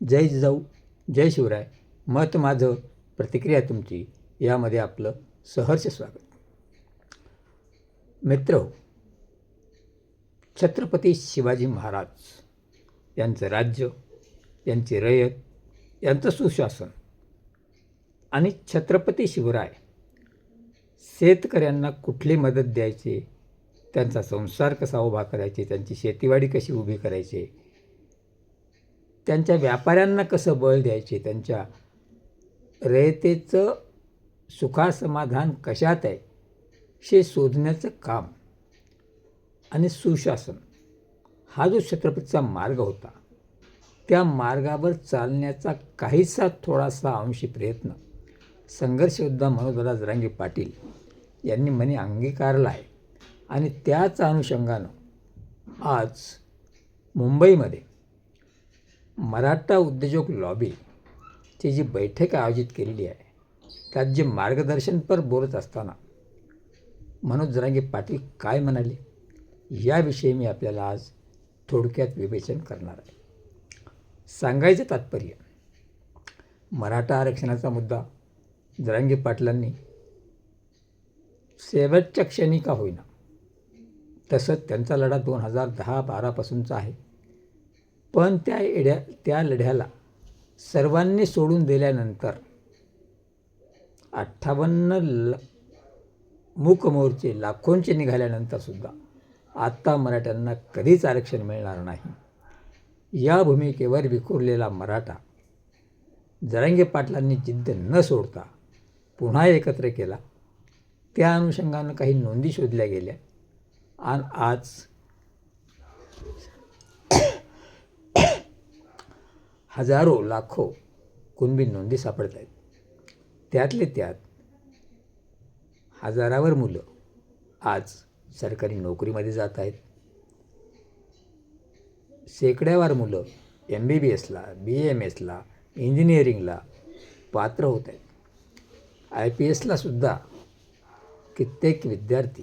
जय जिजाऊ जय शिवराय. मत माझं प्रतिक्रिया तुमची. यामध्ये आपलं सहर्ष स्वागत. मित्र हो, छत्रपती शिवाजी महाराज यांचं राज्य यांची रयत यांचं सुशासन आणि छत्रपती शिवराय शेतकऱ्यांना कुठली मदत द्यायची त्यांचा संसार कसा उभा करायचे त्यांची शेतीवाडी कशी उभी करायची त्यांच्या व्यापाऱ्यांना कसं बळ द्यायचे? त्यांच्या रयतेचं सुखासमाधान कशात आहे? हे शोधण्याचं काम आणि सुशासन हा जो छत्रपतीचा मार्ग होता त्या मार्गावर चालण्याचा काहीसा थोडासा अंशी प्रयत्न संघर्ष योद्धा मनोदरा जरांगे पाटील यांनी मनी अंगीकारला आहे. आणि त्याच अनुषंगानं आज मुंबईमध्ये मराठा उद्योजक लॉबीची जी बैठक आयोजित केलेली आहे त्यात जे मार्गदर्शनपर बोलत असताना मनोज जरांगे पाटील काय म्हणाले याविषयी मी आपल्याला आज थोडक्यात विवेचन करणार आहे. सांगायचं तात्पर्य मराठा आरक्षणाचा मुद्दा जरांगे पाटलांनी शेवटच्या क्षणी का होईना तसंच त्यांचा लढा दोन हजार दहा बारापासूनचा आहे पण त्या एड्या त्या लढ्याला सर्वांनी सोडून दिल्यानंतर अठ्ठावन्न ल मूकमोर्चे लाखोंचे निघाल्यानंतरसुद्धा आत्ता मराठ्यांना कधीच आरक्षण मिळणार नाही. या भूमिकेवर विखुरलेला मराठा जरांगे पाटलांनी जिद्द न सोडता पुन्हा एकत्र केला. त्या अनुषंगानं काही नोंदी शोधल्या गेल्या. आणि आज हजारो लाखो कुणबी नोंदी सापडत आहेत त्यातले त्यात हजारावर मुलं आज सरकारी नोकरीमध्ये जात आहेत शेकड्यावर मुलं एम बी बी एसला बी एम एसला इंजिनिअरिंगला पात्र होत आहेत आय पी एसला सुद्धा कित्येक विद्यार्थी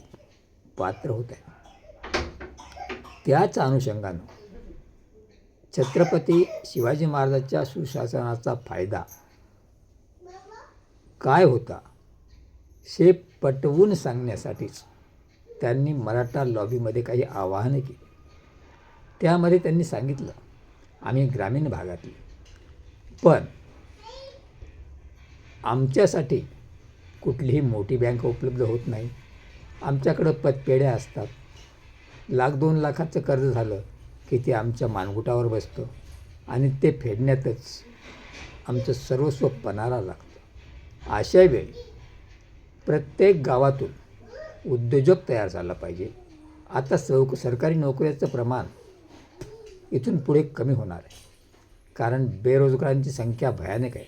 पात्र होत आहेत त्याच अनुषंगानं छत्रपती शिवाजी महाराजांच्या सुशासनाचा फायदा काय होता? हे पटवून सांगण्यासाठीच त्यांनी मराठा लॉबीमध्ये काही आवाहनं केली. त्यामध्ये त्यांनी सांगितलं आम्ही ग्रामीण भागातली. पण आमच्यासाठी कुठलीही मोठी बँक उपलब्ध होत नाही. आमच्याकडं पतपेढ्या असतात. लाख दोन लाखाचं कर्ज झालं. की ते आमच्या मानगुटावर बसतं आणि ते फेडण्यातच आमचं सर्वस्व पणाला लागतं. अशा वेळी प्रत्येक गावातून उद्योजक तयार झाला पाहिजे. आता सौक सरकारी नोकऱ्याचं प्रमाण इथून पुढे कमी होणार आहे. कारण बेरोजगारांची संख्या भयानक आहे.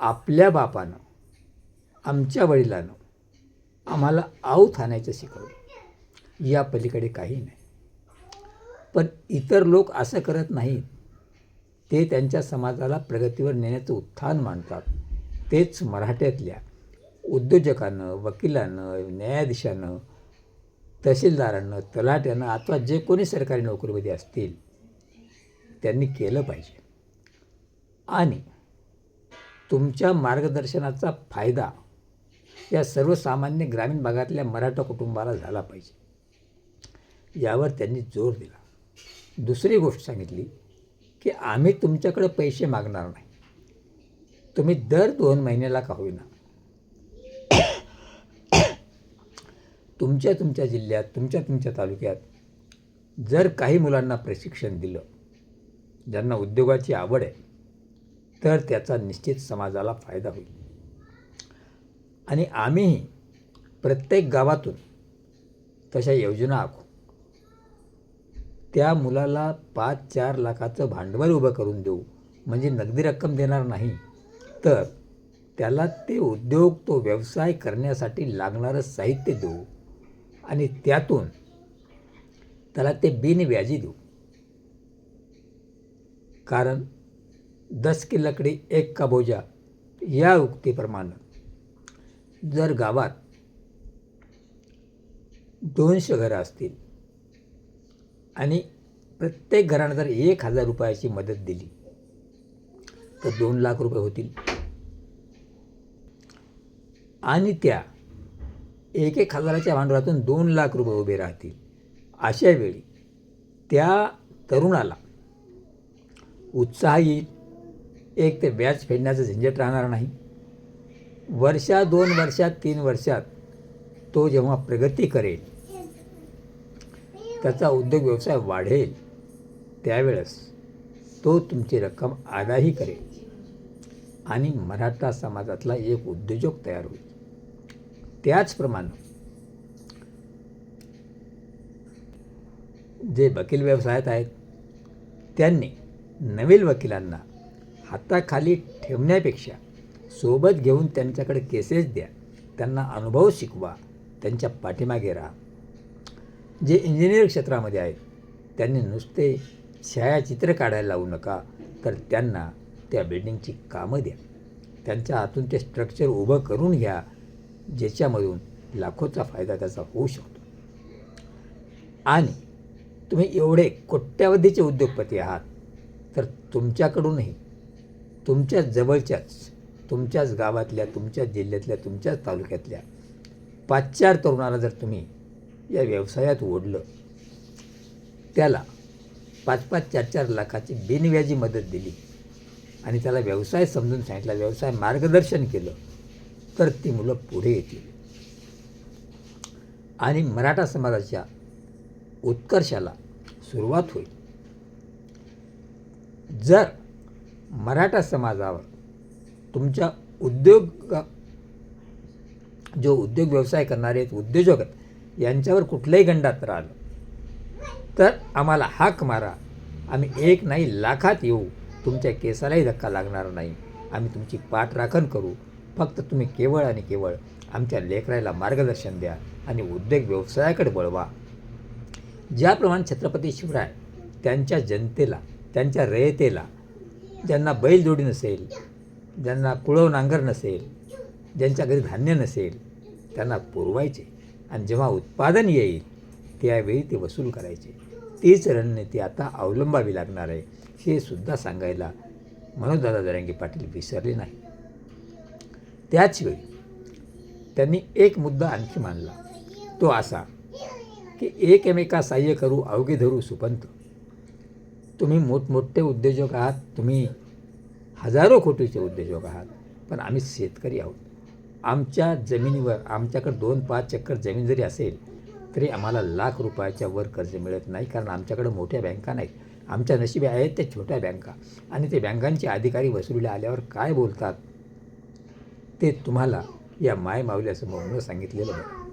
आपल्या बापानं आमच्या वडिलानं आम्हाला आऊत आणायचं शिकवलं. या पलीकडे काही नाही. पण इतर लोक असं करत नाहीत. ते त्यांच्या समाजाला प्रगतीवर नेण्याचं उत्थान मानतात. तेच मराठ्यातल्या उद्योजकानं वकिलानं न्यायाधीशानं तहसीलदारानं तलाट्यानं अथवा जे कोणी सरकारी नोकरीमध्ये असतील त्यांनी केलं पाहिजे. आणि तुमच्या मार्गदर्शनाचा फायदा या सर्वसामान्य ग्रामीण भागातल्या मराठा कुटुंबाला झाला पाहिजे. यावर त्यांनी जोर दिला. दुसरी गोष्ट सांगितली की आम्ही तुमच्याकडे पैसे मागणार नाही. तुम्ही दर दोन महिन्याला का होईना. तुमच्या तुमच्या जिल्ह्यात तुमच्या तुमच्या तालुक्यात जर काही मुलांना प्रशिक्षण दिलं ज्यांना उद्योगाची आवड आहे तर त्याचा निश्चित समाजाला फायदा होईल. आणि आम्हीही प्रत्येक गावातून तशा योजना आखू. त्या मुलाला पाच चार लाखाचं भांडवल उभं करून देऊ. म्हणजे नगदी रक्कम देणार नाही. तर त्याला ते उद्योग तो व्यवसाय करण्यासाठी लागणारं साहित्य देऊ. आणि त्यातून त्याला ते बिनव्याजी देऊ. कारण दस की लकडी एक का बोजा या उक्तीप्रमाणे जर गावात दोनशे घरं असतील आणि प्रत्येक घरानं जर एक हजार रुपयाची मदत दिली तर दोन लाख रुपये होतील. आणि त्या एक एक हजाराच्या भांडवलातून दोन लाख रुपये उभे राहतील. अशा वेळी त्या तरुणाला उत्साह येईल एक ते व्याज फेडण्याचं झंझट राहणार नाही. वर्षा दोन वर्षात तीन वर्षात तो जेव्हा प्रगती करेल त्याचा उद्योग व्यवसाय वाढेल त्यावेळेस तो तुमची रक्कम आदाही करेल. आणि मराठा समाजातला एक उद्योजक तयार होईल. त्याचप्रमाणे जे वकील व्यवसायात आहेत त्यांनी नवीन वकिलांना हाताखाली ठेवण्यापेक्षा सोबत घेऊन त्यांच्याकडे केसेस द्या त्यांना अनुभव शिकवा त्यांच्या पाठीमागे राहा. जे इंजिनिअर क्षेत्रामध्ये आहेत त्यांनी नुसते छायाचित्र काढायला लावू नका तर त्यांना त्या बिल्डिंगची कामं द्या. त्यांच्या हातून ते स्ट्रक्चर उभं करून घ्या ज्याच्यामधून लाखोचा फायदा त्याचा होऊ शकतो. आणि तुम्ही एवढे कोट्यावधीचे उद्योगपती आहात तर तुमच्याकडूनही तुमच्या जवळच्याच तुमच्याच गावातल्या तुमच्याच जिल्ह्यातल्या तुमच्याच तालुक्यातल्या पाच चार तरुणाला जर तुम्ही या व्यवसायात ओढलं. त्याला पाच पाच चार चार लाखाची बिनव्याजी मदत दिली. आणि त्याला व्यवसाय समजून सांगितला व्यवसाय मार्गदर्शन केलं. तर ती मुलं पुढे येतील. आणि मराठा समाजाच्या उत्कर्षाला सुरुवात होईल. जर मराठा समाजावर तुमच्या उद्योग जो उद्योग व्यवसाय करणारे आहेत उद्योजक आहेत यांच्यावर कुठल्याही गंडात राहिलं. तर आम्हाला हाक मारा. आम्ही एक नाही लाखात येऊ. तुमच्या केसालाही धक्का लागणार नाही. आम्ही तुमची पाठराखण करू. फक्त तुम्ही केवळ आणि केवळ आमच्या लेकरायला मार्गदर्शन द्या आणि उद्योग व्यवसायाकडे वळवा. ज्याप्रमाणे छत्रपती शिवराय त्यांच्या जनतेला त्यांच्या रयतेला ज्यांना बैलजोडी नसेल ज्यांना कुळव नांगर नसेल ज्यांच्या घरी धान्य नसेल त्यांना पुरवायचे. आणि जेव्हा उत्पादन येईल त्यावेळी ते वसूल करायचे. तीच रणनीती आता अवलंबावी लागणार आहे हे सुद्धा सांगायला मनोजदादा जरांगे पाटील विसरले नाही. त्याचवेळी त्यांनी एक मुद्दा आणखी मांडला. तो असा की एकमेका साह्य करू अवघे धरू सुपंत. तुम्ही मोठमोठे उद्योजक आहात तुम्ही हजारो कोटीचे उद्योजक आहात पण आम्ही शेतकरी आहोत. आमच्या जमिनीवर आमच्याकडे दोन पाच चक्कर जमीन जरी असेल तरी आम्हाला लाख रुपयाच्या वर कर्ज मिळत नाही कारण आमच्याकडे मोठ्या बँका नाहीत. आमच्या नशिबी आहेत त्या छोट्या बँका. आणि ते बँकांचे अधिकारी वसुलीला आल्यावर काय बोलतात? ते तुम्हाला या माय माऊल्यासमोर सांगितलेलं आहे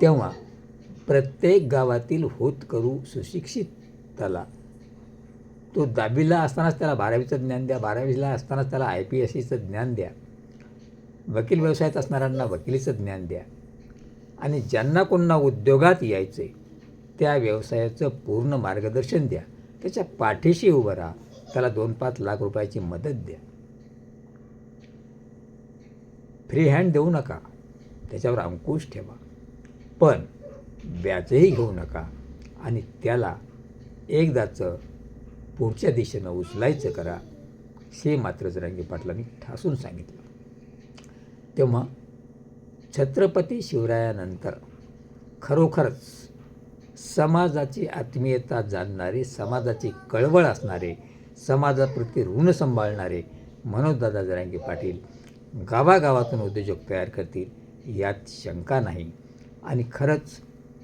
तेव्हा प्रत्येक गावातील होत करू सुशिक्षिताला तो दहावीला असतानाच त्याला बारावीचं ज्ञान द्या बारावीला असतानाच त्याला आय पी एस सीचं ज्ञान द्या. वकील व्यवसायात असणाऱ्यांना वकिलीचं ज्ञान द्या. आणि ज्यांना कोणा उद्योगात यायचं आहे त्या व्यवसायाचं पूर्ण मार्गदर्शन द्या. त्याच्या पाठीशी उभं राहा. त्याला दोन पाच लाख रुपयाची मदत द्या. फ्री हँड देऊ नका. त्याच्यावर अंकुश ठेवा. पण व्याजही घेऊ नका. आणि त्याला एकदाचं पुढच्या दिशेनं उचलायचं करा हे मात्र जरांगी पाटलांनी ठासून सांगितलं. तेव्हा छत्रपती शिवरायानंतर खरोखरच समाजाची आत्मीयता जाणणारे समाजाची कळवळ असणारे समाजाप्रती ऋण सांभाळणारे मनोजदादा जरांगे पाटील गावागावातून उद्योजक तयार करतील यात शंका नाही. आणि खरंच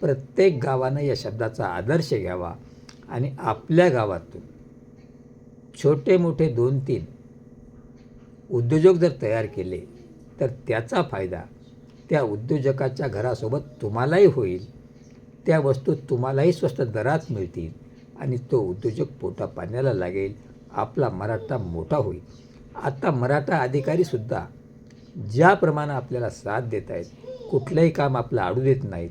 प्रत्येक गावानं या शब्दाचा आदर्श घ्यावा आणि आपल्या गावातून छोटे मोठे दोन तीन उद्योजक जर तयार केले तर त्याचा फायदा त्या उद्योजकाच्या घरासोबत तुम्हालाही होईल. त्या वस्तू तुम्हालाही स्वस्त दरात मिळतील आणि तो उद्योजक पोटा पाण्याला लागेल. आपला मराठा मोठा होईल. आता मराठा अधिकारीसुद्धा ज्याप्रमाणे आपल्याला साथ देत आहेत कुठलंही काम आपलं आडू देत नाहीत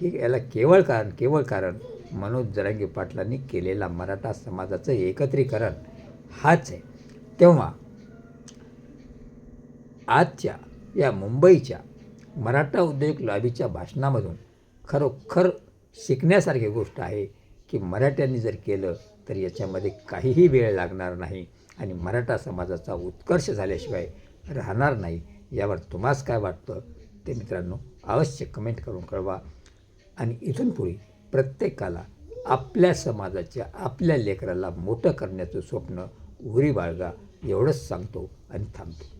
हे याला केवळ कारण केवळ कारण मनोज जरांगे पाटलांनी केलेला मराठा समाजाचं एकत्रीकरण हाच आहे. तेव्हा आजच्या या मुंबईच्या मराठा उद्योग लॉबीच्या भाषणामधून खरोखर शिकण्यासारखी गोष्ट आहे की मराठ्यांनी जर केलं तर याच्यामध्ये काहीही वेळ लागणार नाही आणि मराठा समाजाचा उत्कर्ष झाल्याशिवाय राहणार नाही. यावर तुम्हास काय वाटतं? ते मित्रांनो अवश्य कमेंट करून कळवा. आणि इथून पुढे प्रत्येकाला आपल्या समाजाच्या आपल्या लेकराला मोठं करण्याचं स्वप्न उरी बाळगा एवढंच सांगतो आणि थांबतो.